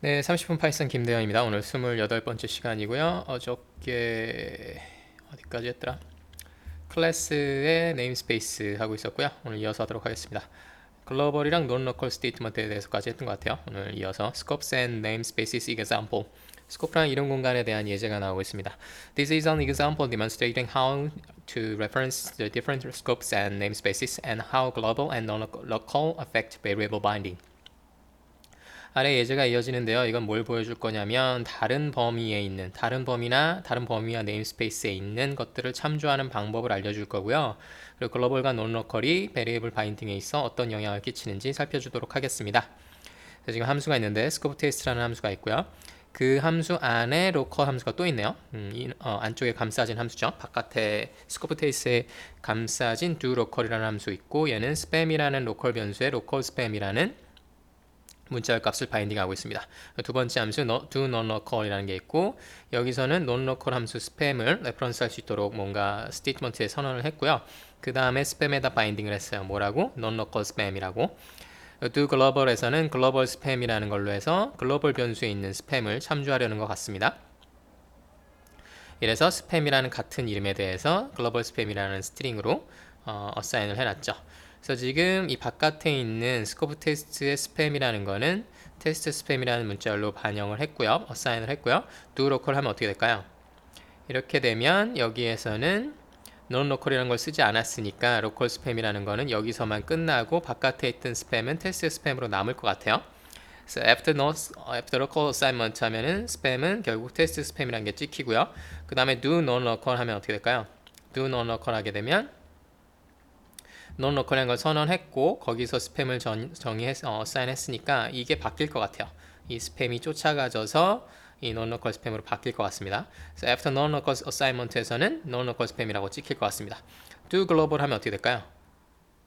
네, 30분 파이썬 김대현입니다. 오늘 28번째 시간이고요. 어저께 어디까지 했더라? 클래스의 네임스페이스 하고 있었고요. 오늘 이어서 하도록 하겠습니다. 글로벌이랑 논로컬 스테이트먼트에 대해서까지 했던 것 같아요. 오늘 이어서 scopes and namespaces example 스코프랑 이름 공간에 대한 예제가 나오고 있습니다. This is an example demonstrating how to reference the different scopes and namespaces and how global and non-local affect variable binding. 아래 예제가 이어지는데요. 이건 뭘 보여줄 거냐면 다른 범위에 있는 다른 범위나 다른 범위와 네임스페이스에 있는 것들을 참조하는 방법을 알려줄 거고요. 그리고 글로벌과 논로컬이 베리에이블 바인딩에 있어 어떤 영향을 끼치는지 살펴주도록 하겠습니다. 지금 함수가 있는데 스코프 테스트라는 함수가 있고요. 그 함수 안에 로컬 함수가 또 있네요. 음, 이, 어, 안쪽에 감싸진 함수죠. 바깥에 스코프 테이스에 감싸진 do 로컬이라는 함수 있고 얘는 스팸이라는 로컬 변수에 로컬 스팸이라는 문자 값을 바인딩하고 있습니다. 두 번째 함수 do non local이라는 게 있고 여기서는 non local 함수 스팸을 레퍼런스할 수 있도록 뭔가 스테이트먼트에 선언을 했고요. 그 다음에 스팸에다 바인딩을 했어요. 뭐라고? non local spam이라고. do global에서는 글로벌 스팸이라는 걸로 해서 글로벌 변수에 있는 스팸을 참조하려는 것 같습니다. 이래서 스팸이라는 같은 이름에 대해서 글로벌 스팸이라는 스트링으로 어, 어사인을 해놨죠. 그래서 지금 이 바깥에 있는 스코프 테스트의 스팸이라는 거는 테스트 스팸이라는 문자열로 반영을 했고요. 어사인을 했고요. do local 하면 어떻게 될까요? 이렇게 되면 여기에서는 non local이라는 걸 쓰지 않았으니까 local 스팸이라는 거는 여기서만 끝나고 바깥에 있던 스팸은 테스트 스팸으로 남을 것 같아요. 그래서 after, no, after local assignment 하면은 스팸은 결국 테스트 스팸이라는 게 찍히고요. 그 다음에 do non local 하면 어떻게 될까요? do non local 하게 되면 논로컬이라는 걸 선언했고 거기서 스팸을 전, 정의했 어, 사인했으니까 이게 바뀔 것 같아요. 이 스팸이 쫓아가져서 이 non-local 스팸으로 바뀔 것 같습니다. 그래서 after non-local assignment에서는 non-local 스팸이라고 찍힐 것 같습니다. do global 하면 어떻게 될까요?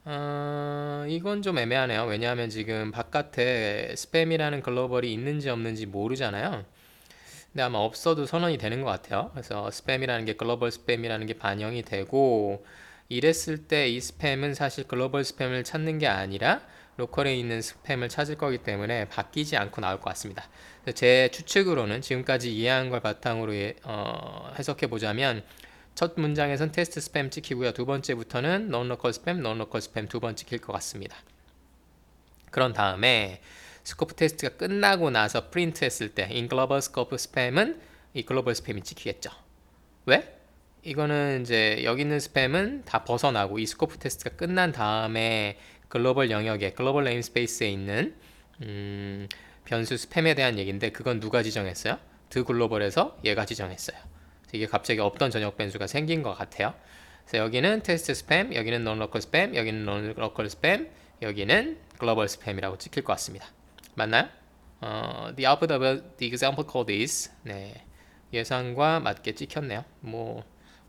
어, 이건 좀 애매하네요. 왜냐하면 지금 바깥에 스팸이라는 글로벌이 있는지 없는지 모르잖아요. 근데 아마 없어도 선언이 되는 것 같아요. 그래서 스팸이라는 게 글로벌 스팸이라는 게 반영이 되고 이랬을 때 이 스팸은 사실 글로벌 스팸을 찾는 게 아니라 로컬에 있는 스팸을 찾을 거기 때문에 바뀌지 않고 나올 것 같습니다. 제 추측으로는 지금까지 이해한 걸 바탕으로 예, 어, 해석해 보자면 첫 문장에선 테스트 스팸 찍히고요. 두 번째부터는 non-local 스팸, non-local 스팸 두 번 찍힐 것 같습니다. 그런 다음에 스코프 테스트가 끝나고 나서 프린트 했을 때 in global scope 스팸은 이 글로벌 스팸이 찍히겠죠. 왜? 이거는 이제 여기 있는 스팸은 다 벗어나고 이 스코프 테스트가 끝난 다음에 글로벌 영역에 글로벌 네임스페이스에 있는 음, 변수 스팸에 대한 얘기인데 그건 누가 지정했어요? 드 글로벌에서 얘가 지정했어요. 이게 갑자기 없던 전역 변수가 생긴 것 같아요. 그래서 여기는 테스트 스팸, 여기는 non 스팸, 여기는 non 스팸, 여기는 글로벌 스팸이라고 찍힐 것 같습니다. 맞나요? 어, the output of the example code is 네, 예상과 맞게 찍혔네요. 뭐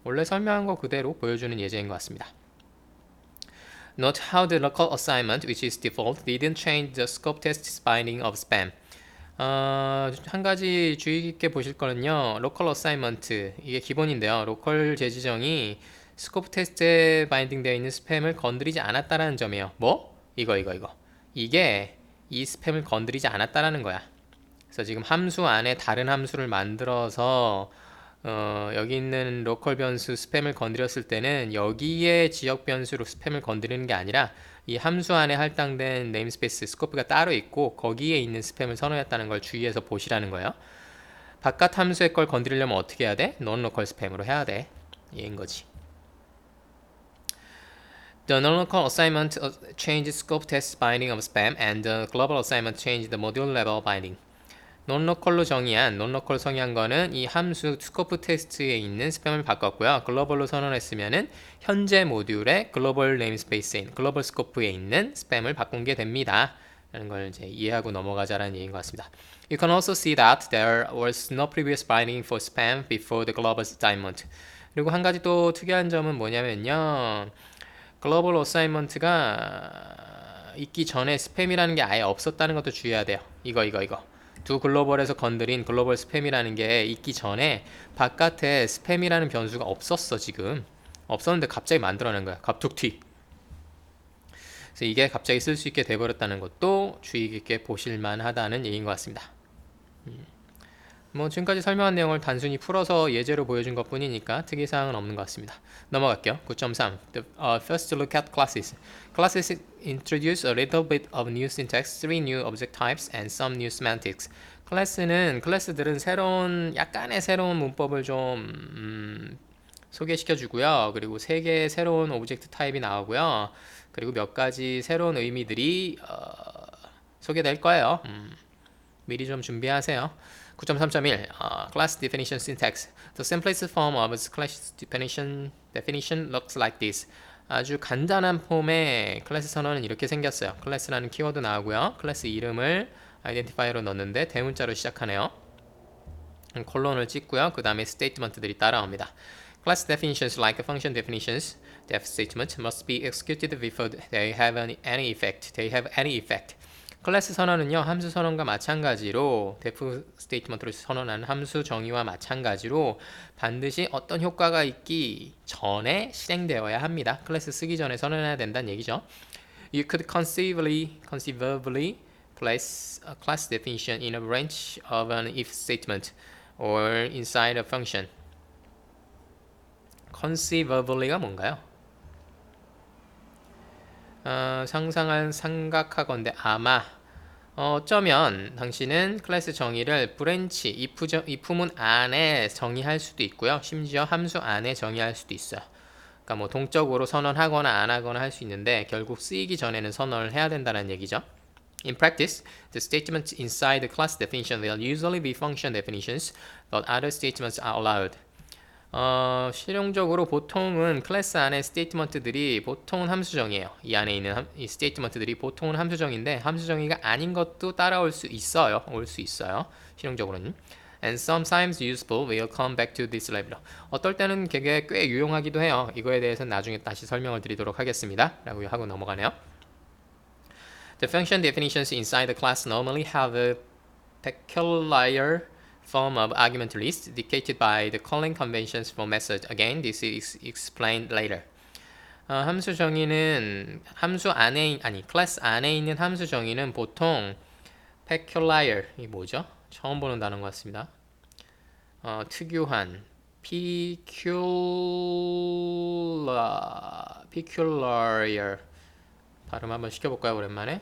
원래 설명한 거 그대로 보여주는 예제인 것 같습니다. Note how the local assignment, which is default, didn't change the scope test's binding of spam. 어, 한 가지 주의 깊게 보실 거는요. local assignment 이게 기본인데요. 로컬 재지정이 스코프 테스트에 바인딩되어 있는 스팸을 건드리지 않았다라는 점이에요. 뭐? 이거 이거 이거. 이게 이 스팸을 건드리지 않았다라는 거야. 그래서 지금 함수 안에 다른 함수를 만들어서 어, 여기 있는 로컬 변수 스팸을 건드렸을 때는 여기에 지역 변수로 스팸을 건드리는 게 아니라 이 함수 안에 할당된 네임스페이스 스코프가 따로 있고 거기에 있는 스팸을 선호했다는 걸 주의해서 보시라는 거예요. 바깥 함수의 걸 건드리려면 어떻게 해야 돼? non-local 스팸으로 해야 돼. 얘인 거지. The non-local assignment changes scope test binding of spam and the global assignment changes the module level binding. 논로컬로 정의한 논로컬 성향 거는 이 함수 스코프 테스트에 있는 스팸을 바꿨고요. 글로벌로 선언했으면은 현재 모듈의 글로벌 네임스페이스인 글로벌 스코프에 있는 스팸을 바꾼 게 됩니다. 라는 걸 이제 이해하고 넘어가자라는 얘기인 것 같습니다. You can also see that there was no previous binding for spam before the global assignment. 그리고 한 가지 또 특이한 점은 뭐냐면요. 글로벌 어사이먼트가 있기 전에 스팸이라는 게 아예 없었다는 것도 주의해야 돼요. 이거 이거 이거. 두 글로벌에서 건드린 글로벌 스팸이라는 게 있기 전에 바깥에 스팸이라는 변수가 없었어 지금. 없었는데 갑자기 만들어낸 거야. 갑툭튀. 그래서 이게 갑자기 쓸 수 있게 돼버렸다는 것도 주의 깊게 보실만 하다는 얘기인 것 같습니다 뭐 지금까지 설명한 내용을 단순히 풀어서 예제로 보여준 것 뿐이니까 특이사항은 없는 것 같습니다. 넘어갈게요. 9.3 The, uh, First look at classes. Classes introduce a little bit of new syntax, three new object types, and some new semantics. 클래스는 클래스들은 새로운 약간의 새로운 문법을 좀 음, 소개시켜 주고요. 그리고 세 개의 새로운 오브젝트 타입이 나오고요. 그리고 몇 가지 새로운 의미들이 어, 소개될 거예요. 음, 미리 좀 준비하세요. 9.3.1 uh, Class Definition Syntax The simplest form of class definition, definition looks like this 아주 간단한 폼의 클래스 선언은 이렇게 생겼어요 클래스라는 키워드 나오고요 클래스 이름을 아이덴티파이어로 넣는데 대문자로 시작하네요 콜론을 찍고요 그 다음에 스테이트먼트들이 따라옵니다 Class definitions like function definitions def statement must be executed before they have any effect they have any effect 클래스 선언은요 함수 선언과 마찬가지로 데프 스테이트먼트로 선언하는 함수 정의와 마찬가지로 반드시 어떤 효과가 있기 전에 실행되어야 합니다. 클래스 쓰기 전에 선언해야 된다는 얘기죠. You could conceivably, conceivably place a class definition in a branch of an if statement or inside a function. conceivably가 뭔가요? 어, 상상한 생각하건대 아마 어, 어쩌면 당신은 클래스 정의를 브랜치 if, if문 안에 정의할 수도 있고요. 심지어 함수 안에 정의할 수도 있어요. 그러니까 뭐 동적으로 선언하거나 안 하거나 할 수 있는데 결국 쓰이기 전에는 선언을 해야 된다는 얘기죠. In practice, the statements inside the class definition will usually be function definitions, but other statements are allowed. 어, 실용적으로 보통은 클래스 안에 스테이트먼트들이 보통은 함수정이에요. 이 안에 있는 함, 이 스테이트먼트들이 보통은 함수정인데 함수정의가 아닌 것도 따라올 수 있어요. 올 수 있어요. 실용적으로는. And sometimes useful will come back to this level. 어떨 때는 되게 꽤 유용하기도 해요. 이거에 대해서는 나중에 다시 설명을 드리도록 하겠습니다. 라고 하고 넘어가네요. The function definitions inside the class normally have a peculiar form of argument list dictated by the calling conventions for method. Again, this is explained later. 어, 함수 정의는 함수 안에 아니 클래스 안에 있는 함수 정의는 보통 peculiar 이 뭐죠? 처음 보는 단어인 것 같습니다. 어, 특유한 peculiar peculiar 발음 한번 시켜볼까요 오랜만에?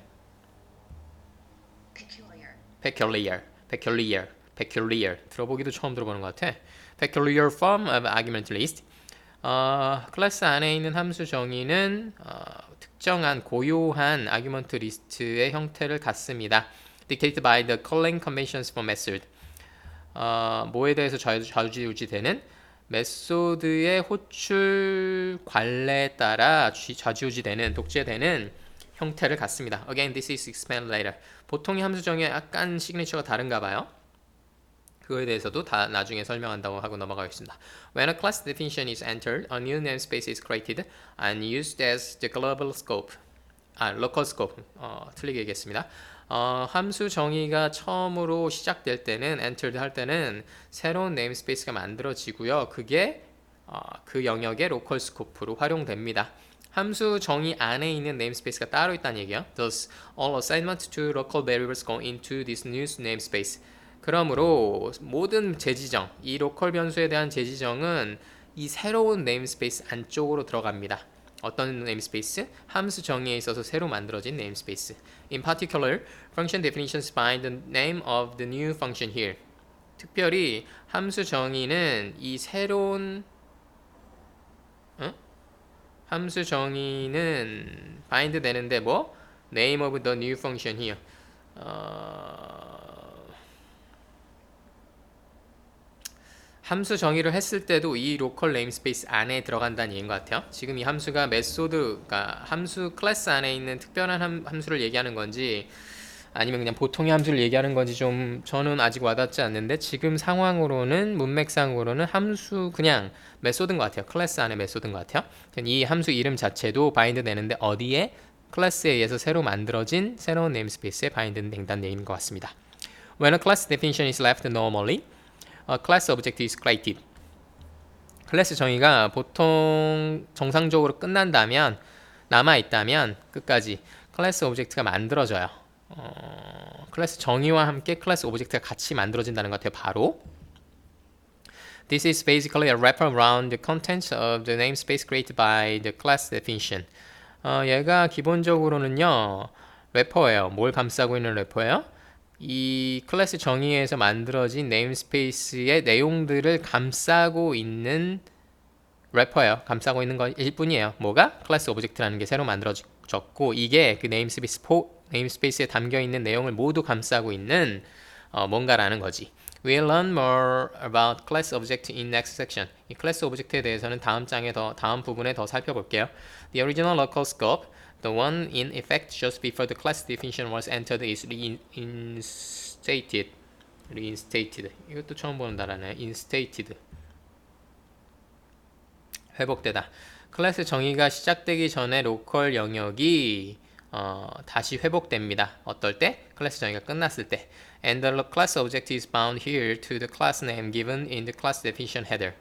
peculiar, peculiar peculiar peculiar 들어보기도 처음 들어보는 것 같아. peculiar form of argument list. 어, 클래스 안에 있는 함수 정의는 어, 특정한 고유한 아규먼트 리스트의 형태를 갖습니다. dictated by the calling conventions for method. 어, 뭐에 대해서 좌지우지되는 메소드의 호출 관례에 따라 좌지우지되는 독재되는 형태를 갖습니다. Again, this is explained later. 보통의 함수 정의 약간 시그니처가 다른가 봐요. 그거에 대해서도 다 나중에 설명한다고 하고 넘어가겠습니다. When a class definition is entered, a new namespace is created and used as the global scope. 아, local scope. 어, 틀리게 얘기했습니다. 어, 함수 정의가 처음으로 시작될 때는 entered 할 때는 새로운 네임스페이스가 만들어지고요. 그게 어, 그 영역의 로컬 스코프로 활용됩니다. 함수 정의 안에 있는 네임스페이스가 따로 있다는 얘기예요. Thus, all assignments to local variables go into this new namespace. 그러므로 모든 재지정, 이 로컬 변수에 대한 재지정은 이 새로운 네임스페이스 안쪽으로 들어갑니다. 어떤 네임스페이스? 함수 정의에 있어서 새로 만들어진 네임스페이스. In particular, function definitions bind the name of the new function here. 특별히 함수 정의는 이 새로운 어? 함수 정의는 bind 되는데 뭐? name of the new function here. 어... 함수 정의를 했을 때도 이 로컬 네임스페이스 안에 들어간다는 얘기인 것 같아요. 지금 이 함수가 메소드가 함수 클래스 안에 있는 특별한 함, 함수를 얘기하는 건지 아니면 그냥 보통의 함수를 얘기하는 건지 좀 저는 아직 와닿지 않는데 지금 상황으로는 문맥상으로는 함수 그냥 메소드인 것 같아요. 클래스 안에 메소드인 것 같아요. 이 함수 이름 자체도 바인드 되는데 어디에 클래스에 의해서 새로 만들어진 새로운 네임스페이스에 바인드 된다는 얘기인 것 같습니다. When a class definition is left normally 어, class object is created. 클래스 정의가 보통 정상적으로 끝난다면 남아 있다면 끝까지 클래스 오브젝트가 만들어져요. 어, 클래스 정의와 함께 클래스 오브젝트가 같이 만들어진다는 것 같아요. 바로 This is basically a wrapper around the contents of the namespace created by the class definition. 어, 얘가 기본적으로는요 래퍼예요. 뭘 감싸고 있는 래퍼예요? 이 클래스 정의에서 만들어진 네임스페이스의 내용들을 감싸고 있는 래퍼예요. 감싸고 있는 것일 뿐이에요. 뭐가? 클래스 오브젝트라는 게 새로 만들어졌고 이게 그 네임스페이스 포 네임스페이스에 담겨 있는 내용을 모두 감싸고 있는 어, 뭔가라는 거지. We'll learn more about class object in next section. 이 클래스 오브젝트에 대해서는 다음 장에 더 다음 부분에 더 살펴볼게요. The original local scope, the one in effect just before the class definition was entered, is reinstated. reinstated. 이것도 처음 보는 단어네. instated. 회복되다. 클래스 정의가 시작되기 전에 로컬 영역이 어, 다시 회복됩니다. 어떨 때? 클래스 정의가 끝났을 때. And the class object is bound here to the class name given in the class definition header.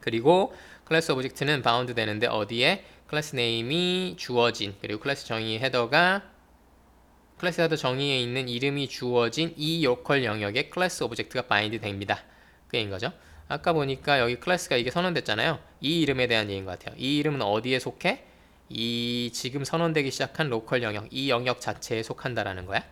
그리고 클래스 오브젝트는 바운드 되는데 어디에 클래스 네임이 주어진 그리고 클래스 정의 헤더가 클래스 헤더 정의에 있는 이름이 주어진 이 로컬 영역에 클래스 오브젝트가 바인드 됩니다. 그인 거죠. 아까 보니까 여기 클래스가 이게 선언됐잖아요. 이 이름에 대한 얘기인 것 같아요. 이 이름은 어디에 속해? 이 지금 선언되기 시작한 로컬 영역, 이 영역 자체에 속한다라는 거야.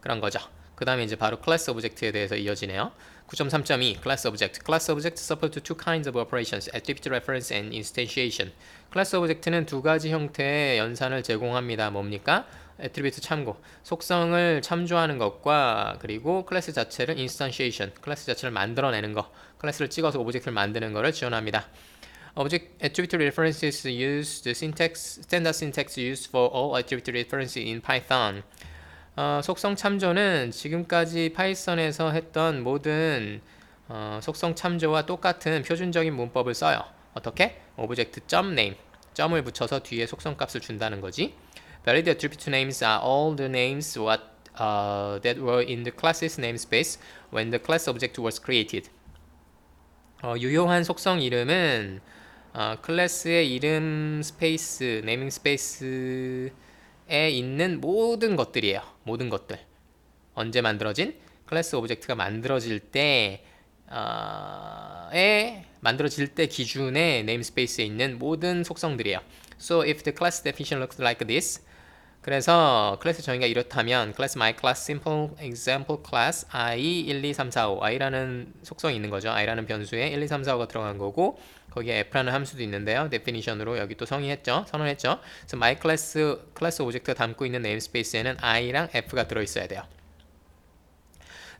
그런 거죠. 그 다음에 이제 바로 클래스 오브젝트에 대해서 이어지네요. 9.3.2 클래스 오브젝트 클래스 오브젝트 support two kinds of operations attribute reference and instantiation 클래스 오브젝트는 두 가지 형태의 연산을 제공합니다. 뭡니까? 애트리뷰트 참고 속성을 참조하는 것과 그리고 클래스 자체를 instantiation 클래스 자체를 만들어내는 거 클래스를 찍어서 오브젝트를 만드는 것을 지원합니다. Object attribute references use the syntax standard syntax used for all attribute references in Python. 어, 속성 참조는 지금까지 파이썬에서 했던 모든 어, 속성 참조와 똑같은 표준적인 문법을 써요. 어떻게? 오브젝트 점 name 점을 붙여서 뒤에 속성 값을 준다는 거지. Valid attribute names are all the names what uh, that were in the class's namespace when the class object was created. 어, 유효한 속성 이름은 어, 클래스의 이름 스페이스, 네이밍 스페이스에 있는 모든 것들이에요. 모든 것들. 언제 만들어진? 클래스 오브젝트가 만들어질 때, 어, 에 만들어질 때 기준의 네임스페이스에 있는 모든 속성들이에요. So if the class definition looks like this, 그래서 클래스 정의가 이렇다면 클래스 my class simple example class i 1 2 3 4 5 i라는 속성이 있는 거죠. i라는 변수에 1 2 3 4 5가 들어간 거고 거기에 f라는 함수도 있는데요. definition으로 여기 또 성의했죠. 선언했죠. 그래서 my class 클래스 오브젝트가 담고 있는 네임스페이스에는 i랑 f가 들어 있어야 돼요.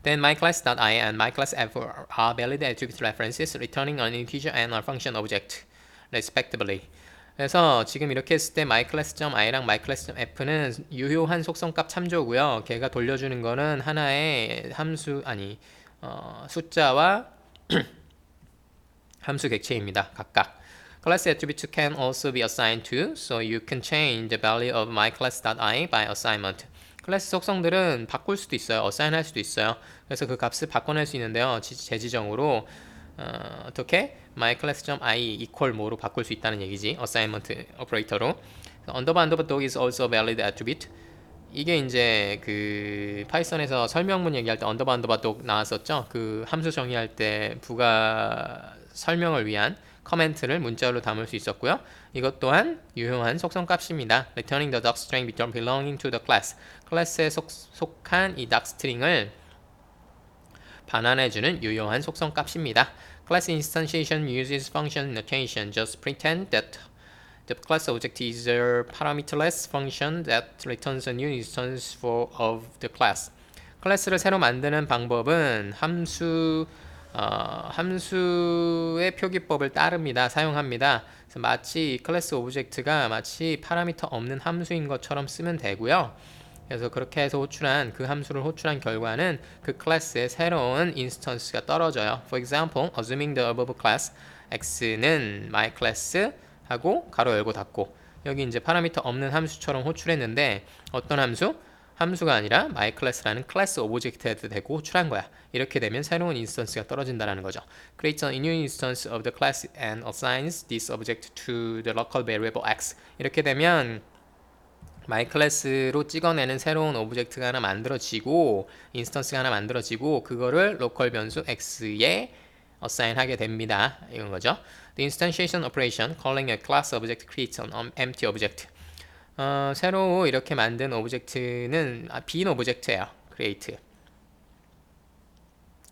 Then my class.i and my class f are valid attribute references returning an integer and a function object respectively. 그래서 지금 이렇게 했을 때 myClass.i랑 myClass.f는 유효한 속성값 참조고요. 걔가 돌려주는 거는 하나의 함수 아니 어, 숫자와 함수 객체입니다. 각각. Class attribute can also be assigned to, so you can change the value of myClass.i by assignment. 클래스 속성들은 바꿀 수도 있어요. 어사인 할 수도 있어요. 그래서 그 값을 바꿔낼 수 있는데요. 재지정으로 어, 어떻게 myClass.i equal 뭐로 바꿀 수 있다는 얘기지. assignment 오퍼레이터로. underbar underbar dog is also valid attribute. 이게 이제 그 파이썬에서 설명문 얘기할 때 underbar underbar dog 나왔었죠. 그 함수 정의할 때 부가 설명을 위한 커멘트를 문자로 담을 수 있었고요. 이것 또한 유효한 속성 값입니다. returning the doc string belonging to the class. 클래스에 속, 속한 이 doc string을 반환해주는 유효한 속성 값입니다. Class instantiation uses function notation. Just pretend that the class object is a parameterless function that returns a new instance for of the class. 클래스를 새로 만드는 방법은 함수 어, 함수의 표기법을 따릅니다. 사용합니다. 마치 클래스 오브젝트가 마치 파라미터 없는 함수인 것처럼 쓰면 되고요. 그래서 그렇게 해서 호출한 그 함수를 호출한 결과는 그 클래스의 새로운 인스턴스가 떨어져요. For example, assuming the above class x는 my class 하고 가로 열고 닫고 여기 이제 파라미터 없는 함수처럼 호출했는데 어떤 함수? 함수가 아니라 my class라는 클래스 오브젝트에 대고 호출한 거야. 이렇게 되면 새로운 인스턴스가 떨어진다는 거죠. Creates a new instance of the class and assigns this object to the local variable x. 이렇게 되면 마이 클래스로 찍어내는 새로운 오브젝트가 하나 만들어지고 인스턴스가 하나 만들어지고 그거를 로컬 변수 x에 assign 하게 됩니다. 이건 거죠. The instantiation operation calling a class object creates an empty object. 어, 새로 이렇게 만든 오브젝트는 아, 빈 오브젝트예요. create.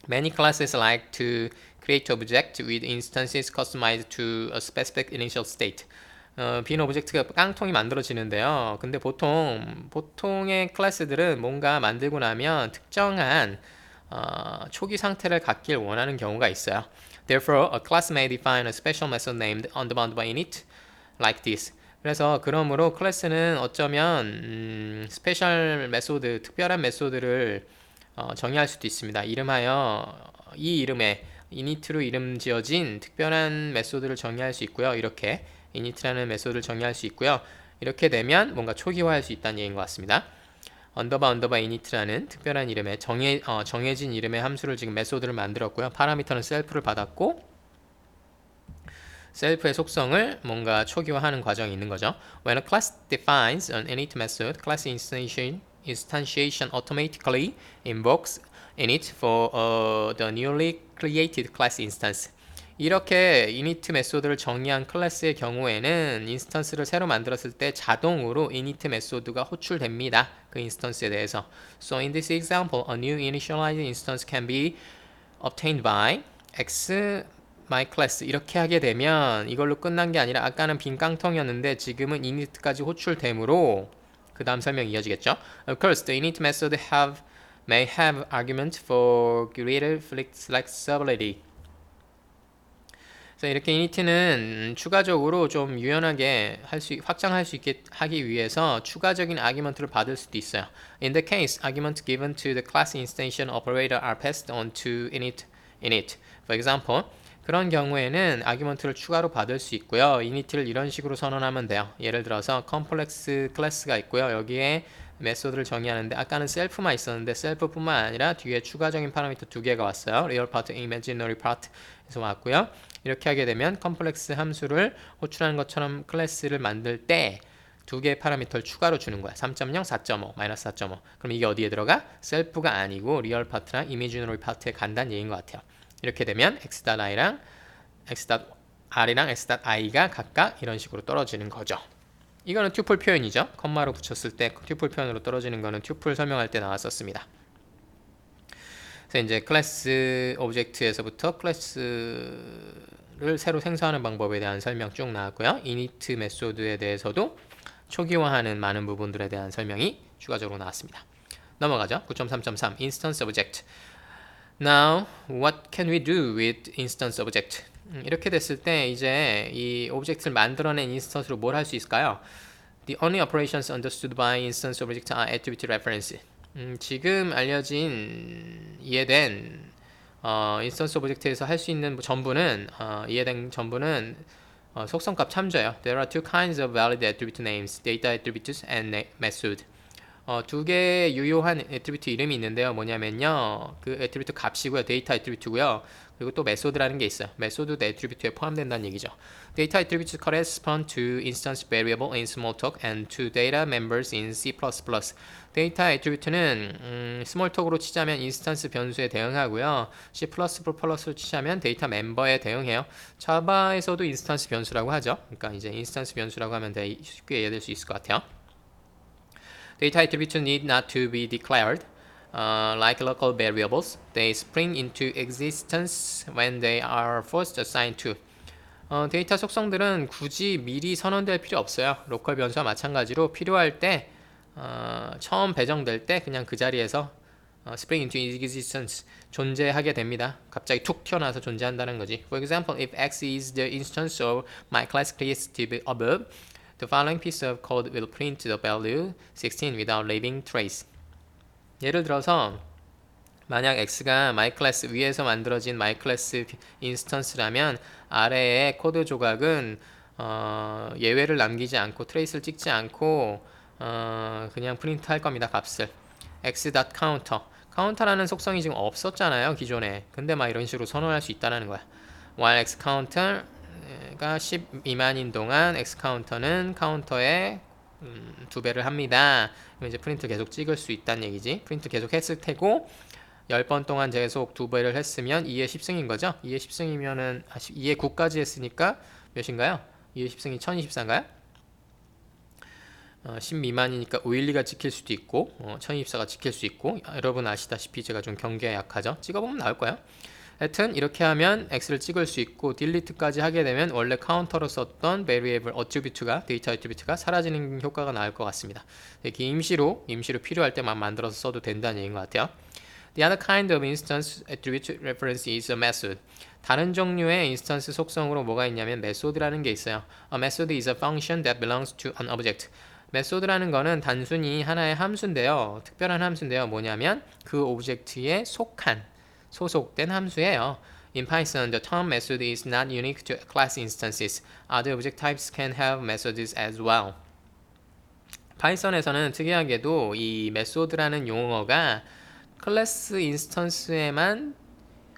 Many classes like to create object with instances customized to a specific initial state. 어, 빈 오브젝트가 깡통이 만들어지는데요. 근데 보통 보통의 클래스들은 뭔가 만들고 나면 특정한 어, 초기 상태를 갖길 원하는 경우가 있어요. Therefore, a class may define a special method named unbound by init like this. 그래서 그러므로 클래스는 어쩌면 음, 스페셜 메소드, 특별한 메소드를 어, 정의할 수도 있습니다. 이름하여 이 이름에 init로 이름 지어진 특별한 메소드를 정의할 수 있고요. 이렇게 init라는 메소드를 정의할 수 있고요. 이렇게 되면 뭔가 초기화할 수 있다는 얘기인 것 같습니다. 언더바 언더바 init라는 특별한 이름의 정해, 어, 정해진 이름의 함수를 지금 메소드를 만들었고요. 파라미터는 셀프를 받았고 셀프의 속성을 뭔가 초기화하는 과정이 있는 거죠. When a class defines an init method, class instantiation, instantiation automatically invokes init for uh, the newly created class instance. 이렇게 init 메소드를 정의한 클래스의 경우에는 인스턴스를 새로 만들었을 때 자동으로 init 메소드가 호출됩니다. 그 인스턴스에 대해서. So in this example, a new initialized instance can be obtained by x my class 이렇게 하게 되면 이걸로 끝난 게 아니라 아까는 빈 깡통이었는데 지금은 init까지 호출되므로 그 다음 설명 이어지겠죠. Of course, the init method have may have argument for greater flexibility. 이렇게 init는 추가적으로 좀 유연하게 할 수, 확장할 수 있게 하기 위해서 추가적인 아규먼트를 받을 수도 있어요. In the case, arguments given to the class instantiation operator are passed on to init. init. For example, 그런 경우에는 아규먼트를 추가로 받을 수 있고요. init를 이런 식으로 선언하면 돼요. 예를 들어서 컴플렉스 클래스가 있고요. 여기에 메소드를 정의하는데 아까는 셀프만 있었는데 셀프뿐만 아니라 뒤에 추가적인 파라미터 두 개가 왔어요. real part, imaginary part에서 왔고요. 이렇게 하게 되면 컴플렉스 함수를 호출하는 것처럼 클래스를 만들 때 두 개의 파라미터를 추가로 주는 거야. 3.0, 4.5, 마이너스 4.5. 그럼 이게 어디에 들어가? 셀프가 아니고 리얼 파트랑 이미지너리 파트에 간다는 얘기인 것 같아요. 이렇게 되면 x.i랑 x.r이랑 x.i가 각각 이런 식으로 떨어지는 거죠. 이거는 튜플 표현이죠. 컴마로 붙였을 때 튜플 표현으로 떨어지는 거는 튜플 설명할 때 나왔었습니다. 그래서 이제 클래스 오브젝트에서부터 클래스를 새로 생성하는 방법에 대한 설명 쭉 나왔고요. init 메소드에 대해서도 초기화하는 많은 부분들에 대한 설명이 추가적으로 나왔습니다. 넘어가죠. 9.3.3 Instance Object. Now, what can we do with instance object? 음, 이렇게 됐을 때 이제 이 오브젝트를 만들어낸 인스턴스로 뭘 할 수 있을까요? The only operations understood by instance object are attribute reference. 음, 지금 알려진 이해된 어, 인스턴스 오브젝트에서 할 수 있는 전부는 어, 이해된 전부는 어, 속성값 참조예요. There are two kinds of valid attribute names, data attributes and method. 어, 두 개의 유효한 애트리뷰트 이름이 있는데요. 뭐냐면요. 그 애트리뷰트 값이고요. 데이터 애트리뷰트고요. 그리고 또 메소드라는 게 있어요. 메소드도 애트리뷰트에 포함된다는 얘기죠. 데이터 애트리뷰트 correspond to instance variable in Smalltalk and to data members in C++. 데이터 애트리뷰트는 음, 스몰톡으로 치자면 인스턴스 변수에 대응하고요. C++로 치자면 데이터 멤버에 대응해요. 자바에서도 인스턴스 변수라고 하죠. 그러니까 이제 인스턴스 변수라고 하면 쉽게 이해될 수 있을 것 같아요. Data attributes need not to be declared. Uh, like local variables, they spring into existence when they are first assigned to. 어, 데이터 속성들은 굳이 미리 선언될 필요 없어요. 로컬 변수와 마찬가지로 필요할 때 어, 처음 배정될 때 그냥 그 자리에서 어, spring into existence 존재하게 됩니다. 갑자기 툭 튀어나와서 존재한다는 거지. For example, if x is the instance of my class created above, The following piece of code will print the value 16 without leaving trace. 예를 들어서 만약 x가 myClass 위에서 만들어진 myClass 인스턴스라면 아래의 코드 조각은 어, 예외를 남기지 않고 트레이스를 찍지 않고 어, 그냥 프린트 할 겁니다 값을 x.counter 카운터라는 속성이 지금 없었잖아요 기존에 근데 막 이런 식으로 선언할 수 있다는 거야 while xcounter 가 10 미만인 동안 x 카운터는 카운터에 음, 두 배를 합니다. 그럼 이제 프린트 계속 찍을 수 있다는 얘기지. 프린트 계속 했을 테고 10번 동안 계속 두 배를 했으면 2의 10승인 거죠. 2의 10승이면은 2의 9까지 했으니까 몇인가요? 2의 10승이 1024인가요? 어, 10 미만이니까 512가 찍힐 수도 있고 어, 1024가 찍힐 수 있고 여러분 아시다시피 제가 좀 경계에 약하죠. 찍어보면 나올 거예요. 하여튼 이렇게 하면 x를 찍을 수 있고 딜리트까지 하게 되면 원래 카운터로 썼던 variable attribute가 데이터 attribute가 사라지는 효과가 나올 것 같습니다. 이렇게 임시로 임시로 필요할 때만 만들어서 써도 된다는 얘기인 것 같아요. The other kind of instance attribute reference is a method. 다른 종류의 인스턴스 속성으로 뭐가 있냐면 메소드라는 게 있어요. A method is a function that belongs to an object. 메소드라는 거는 단순히 하나의 함수인데요. 특별한 함수인데요. 뭐냐면 그 오브젝트에 속한 소속된 함수예요. In Python, the term method is not unique to class instances. Other object types can have methods as well. 파이썬에서는 특이하게도 이 메소드라는 용어가 클래스 인스턴스에만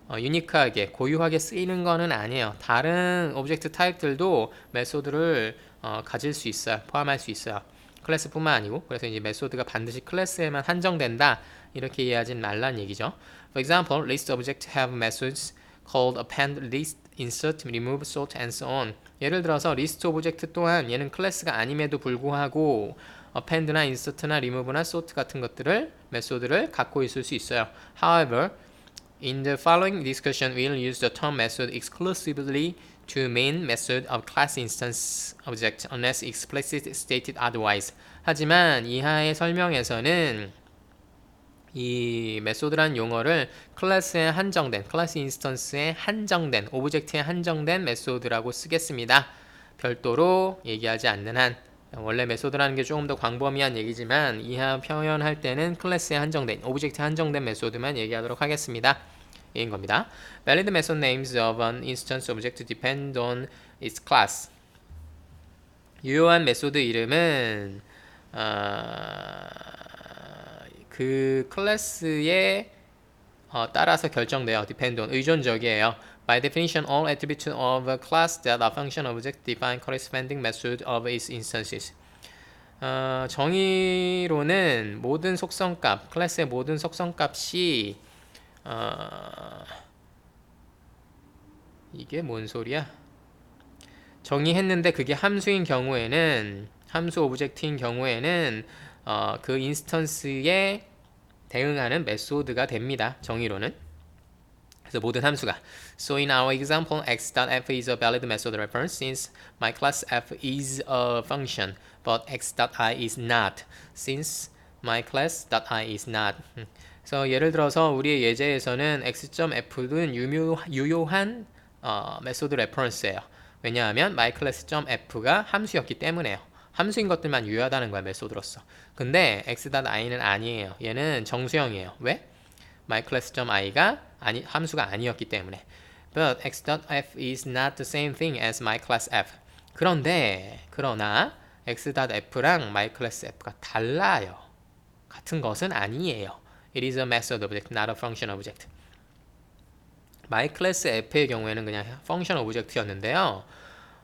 어, 유니크하게 고유하게 쓰이는 거는 아니에요. 다른 오브젝트 타입들도 메소드를 어, 가질 수 있어요. 포함할 수 있어요. 클래스뿐만 아니고 그래서 이제 메소드가 반드시 클래스에만 한정된다 이렇게 이해하진 말란 얘기죠. For example, list objects have methods called append, list, insert, remove, sort, and so on. 예를 들어서 리스트 오브젝트 또한 얘는 클래스가 아님에도 불구하고 append나 insert나 remove나 sort 같은 것들을 메소드를 갖고 있을 수 있어요. However, in the following discussion, we'll use the term method exclusively to main method of class instance object unless explicitly stated otherwise. 하지만 이하의 설명에서는 이 메소드란 용어를 클래스에 한정된 클래스 인스턴스에 한정된 오브젝트에 한정된 메소드라고 쓰겠습니다. 별도로 얘기하지 않는 한 원래 메소드라는 게 조금 더 광범위한 얘기지만 이하 표현할 때는 클래스에 한정된 오브젝트에 한정된 메소드만 얘기하도록 하겠습니다. 인 겁니다. Valid method names of an instance object depend on its class. 유효한 메소드 이름은 어... 그 클래스에 어, 따라서 결정돼요. depend on 의존적이에요. By definition, all attributes of a class that are function object define corresponding method of its instances. 어, 정의로는 모든 속성값, 클래스의 모든 속성값이 어, 이게 뭔 소리야? 정의했는데 그게 함수인 경우에는 함수 오브젝트인 경우에는 어, 그 인스턴스에 대응하는 메소드가 됩니다. 정의로는. 그래서 모든 함수가 So in our example, x.f is a valid method reference since my class f is a function, but x.i is not since my class.i is not. 그래서 예를 들어서 우리의 예제에서는 x.f는 유효, 유효한 어, 메소드 레퍼런스예요. 왜냐하면 myClass.f가 함수였기 때문에요. 함수인 것들만 유효하다는 거야 메소드로서. 근데 x.i는 아니에요. 얘는 정수형이에요. 왜? myClass.i가 아니 함수가 아니었기 때문에. But x.f is not the same thing as myClassF. 그런데 그러나 x.f랑 myClassF가 달라요. 같은 것은 아니에요. It is a method object, not a function object. myClassF의 경우에는 그냥 function object였는데요.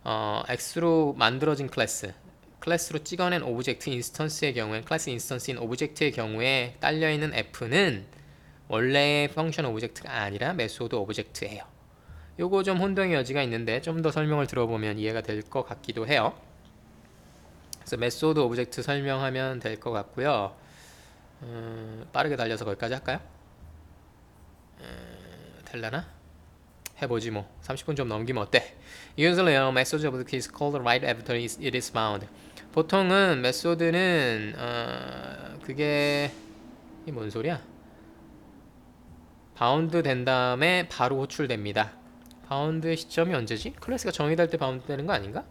어, x로 만들어진 클래스, 클래스로 찍어낸 오브젝트 인스턴스의 경우에 클래스 인스턴스인 오브젝트의 경우에 딸려 있는 f는 원래의 펑션 오브젝트가 아니라 메소드 오브젝트예요. 요거 좀 혼동의 여지가 있는데 좀 더 설명을 들어보면 이해가 될 것 같기도 해요. 그래서 메소드 오브젝트 설명하면 될 것 같고요. 음, 빠르게 달려서 거기까지 할까요? 음, 될라나? 해보지 뭐. 30분 좀 넘기면 어때? Usually a message object is called right after it is bound. 보통은 메소드는 어, 그게 이 뭔 소리야? 바운드 된 다음에 바로 호출됩니다. 바운드의 시점이 언제지? 클래스가 정의될 때 바운드 되는 거 아닌가?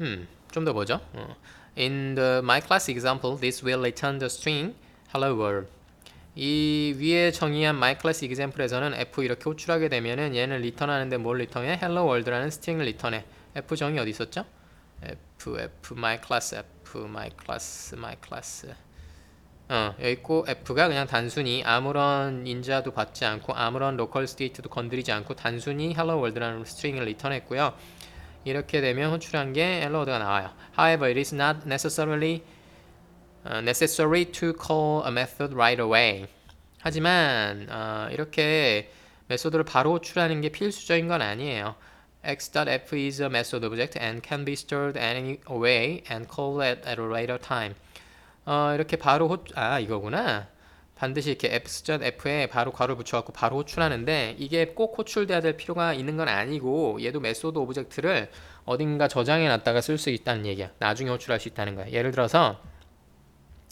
음, 좀 더 보죠. 어. In the my class example, this will return the string hello world. 이 위에 정의한 my class example에서는 f 이렇게 호출하게 되면은 얘는 리턴하는데 뭘 리턴해? hello world라는 스트링을 리턴해. f 정의 어디 있었죠? f f my class f my class my class 어 여기 있고 f가 그냥 단순히 아무런 인자도 받지 않고 아무런 로컬 스테이트도 건드리지 않고 단순히 hello world라는 스트링을 리턴했고요. 이렇게 되면 호출한 게 hello가 나와요. However, it is not necessarily necessary to call a method right away. 하지만 어, 이렇게 메소드를 바로 호출하는 게 필수적인 건 아니에요. x.f is a method object and can be stored any way and called at, at a later time. 어, 이렇게 바로 호, 아, 이거구나. 반드시 이렇게 f.f에 바로 괄호 붙여갖고 바로 호출하는데 이게 꼭 호출돼야 될 필요가 있는 건 아니고 얘도 메소드 오브젝트를 어딘가 저장해 놨다가 쓸 수 있다는 얘기야. 나중에 호출할 수 있다는 거야. 예를 들어서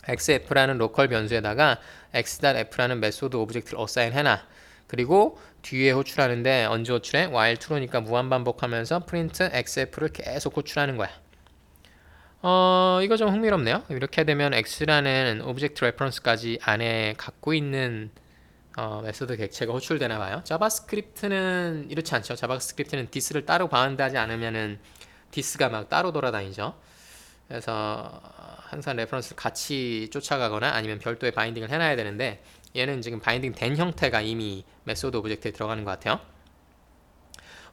xf라는 로컬 변수에다가 x.f라는 메소드 오브젝트를 어사인 해놔. 그리고 뒤에 호출하는데 언제 호출해? while true니까 무한 반복하면서 print xf를 계속 호출하는 거야. 어, 이거 좀 흥미롭네요. 이렇게 되면 x라는 오브젝트 레퍼런스까지 안에 갖고 있는 어, 메소드 객체가 호출되나 봐요. 자바스크립트는 이렇지 않죠. 자바스크립트는 디스를 따로 바운드하지 않으면은 디스가 막 따로 돌아다니죠. 그래서 항상 레퍼런스를 같이 쫓아가거나 아니면 별도의 바인딩을 해놔야 되는데 얘는 지금 바인딩 된 형태가 이미 메소드 오브젝트에 들어가는 것 같아요.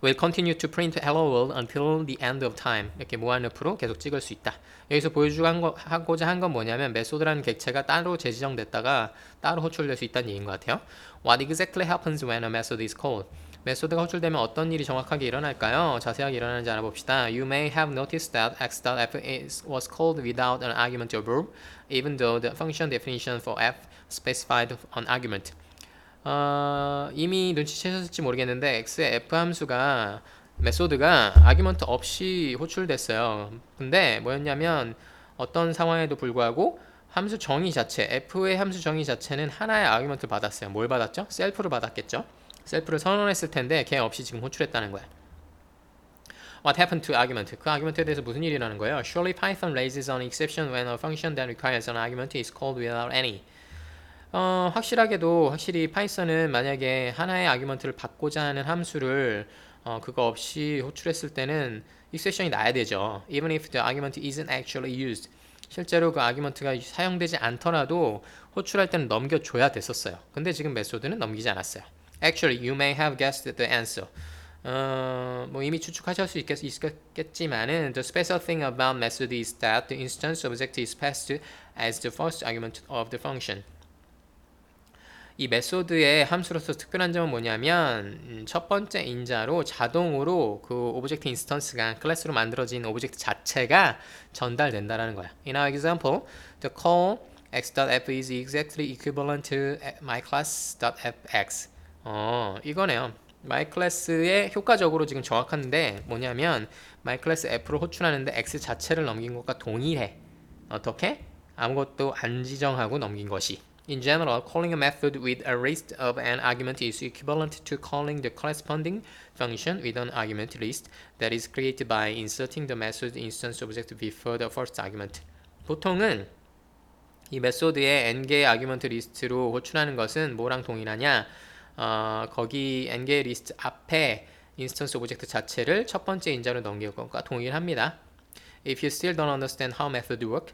will continue to print hello world until the end of time 이렇게 무한루프로 계속 찍을 수 있다. 여기서 보여주고자 한 건 뭐냐면 메소드라는 객체가 따로 재지정됐다가 따로 호출될 수 있다는 얘기인 것 같아요. What exactly happens when a method is called? 메소드가 호출되면 어떤 일이 정확하게 일어날까요? 자세하게 일어나는지 알아봅시다. You may have noticed that x.f was called without an argument or verb, even though the function definition for f specified an argument. 어, 이미 눈치채셨을지 모르겠는데 x의 f 함수가 메소드가 아규먼트 없이 호출됐어요. 근데 뭐였냐면 어떤 상황에도 불구하고 함수 정의 자체, f의 함수 정의 자체는 하나의 아규먼트를 받았어요. 뭘 받았죠? 셀프를 받았겠죠? 셀프를 선언했을 텐데 걔 없이 지금 호출했다는 거야. What happened to argument? 그 아규먼트에 대해서 무슨 일이 일어나는 거예요? Surely Python raises an exception when a function that requires an argument is called without any. 어, 확실하게도 확실히 파이썬은 만약에 하나의 아규먼트를 받고자 하는 함수를 어, 그거 없이 호출했을 때는 익셉션이 나야 되죠. Even if the argument isn't actually used. 실제로 그 아규먼트가 사용되지 않더라도 호출할 때는 넘겨줘야 됐었어요. 근데 지금 메소드는 넘기지 않았어요. Actually, you may have guessed the answer. 어, 뭐 이미 추측하실 수 있겠, 있겠지만은 the special thing about method is that the instance object is passed as the first argument of the function. 이 메소드의 함수로서 특별한 점은 뭐냐면 음, 첫 번째 인자로 자동으로 그 오브젝트 인스턴스가 클래스로 만들어진 오브젝트 자체가 전달된다라는 거야. In our example, the call x.f is exactly equivalent to myclass.fx. 어, 이거네요. myclass의 효과적으로 지금 정확한데 뭐냐면 myclass f를 호출하는데 x 자체를 넘긴 것과 동일해. 어떻게? 아무것도 안 지정하고 넘긴 것이. In general, calling a method with a list of an argument is equivalent to calling the corresponding function with an argument list that is created by inserting the method instance object before the first argument. 보통은 이 메소드의 n개의 아규먼트 리스트로 호출하는 것은 뭐랑 동일하냐? 어, 거기 n개의 리스트 앞에 인스턴스 오브젝트 자체를 첫 번째 인자로 넘길 것과 동일합니다. If you still don't understand how method work,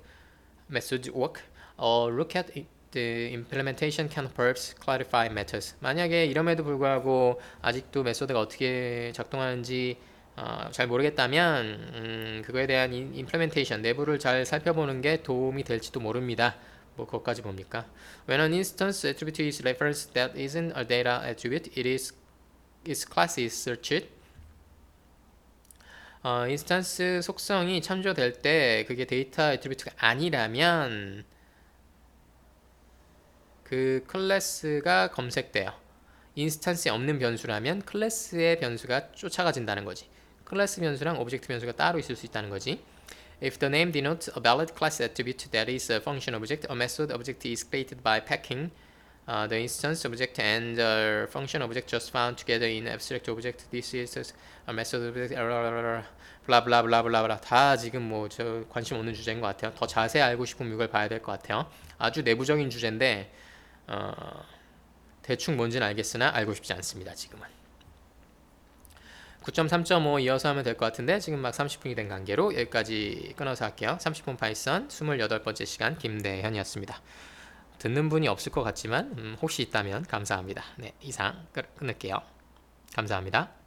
methods work, or look at it the implementation can perhaps clarify matters. 만약에 이럼에도 불구하고 아직도 메소드가 어떻게 작동하는지 어, 잘 모르겠다면 음, 그거에 대한 implementation 내부를 잘 살펴보는 게 도움이 될지도 모릅니다. 뭐 그것까지 봅니까? When an instance attribute is referenced that isn't a data attribute, it is its class is searched. 어, 인스턴스 속성이 참조될 때 그게 데이터 애트리뷰트가 아니라면 그 클래스가 검색돼요. 인스턴스에 없는 변수라면 클래스의 변수가 쫓아가진다는 거지. 클래스 변수랑 오브젝트 변수가 따로 있을 수 있다는 거지. If the name denotes a valid class attribute that is a function object, a method object is created by packing uh, the instance object and the function object just found together in abstract object. This is a method object. 블라블라블라블라 다 지금 뭐 저 관심 없는 주제인 것 같아요. 더 자세히 알고 싶으면 이걸 봐야 될 것 같아요. 아주 내부적인 주제인데 어, 대충 뭔지는 알겠으나 알고 싶지 않습니다. 지금은 9.3.5 이어서 하면 될 것 같은데 지금 막 30분이 된 관계로 여기까지 끊어서 할게요. 30분 파이썬 28번째 시간 김대현이었습니다. 듣는 분이 없을 것 같지만 음, 혹시 있다면 감사합니다. 네, 이상 끊을게요. 감사합니다.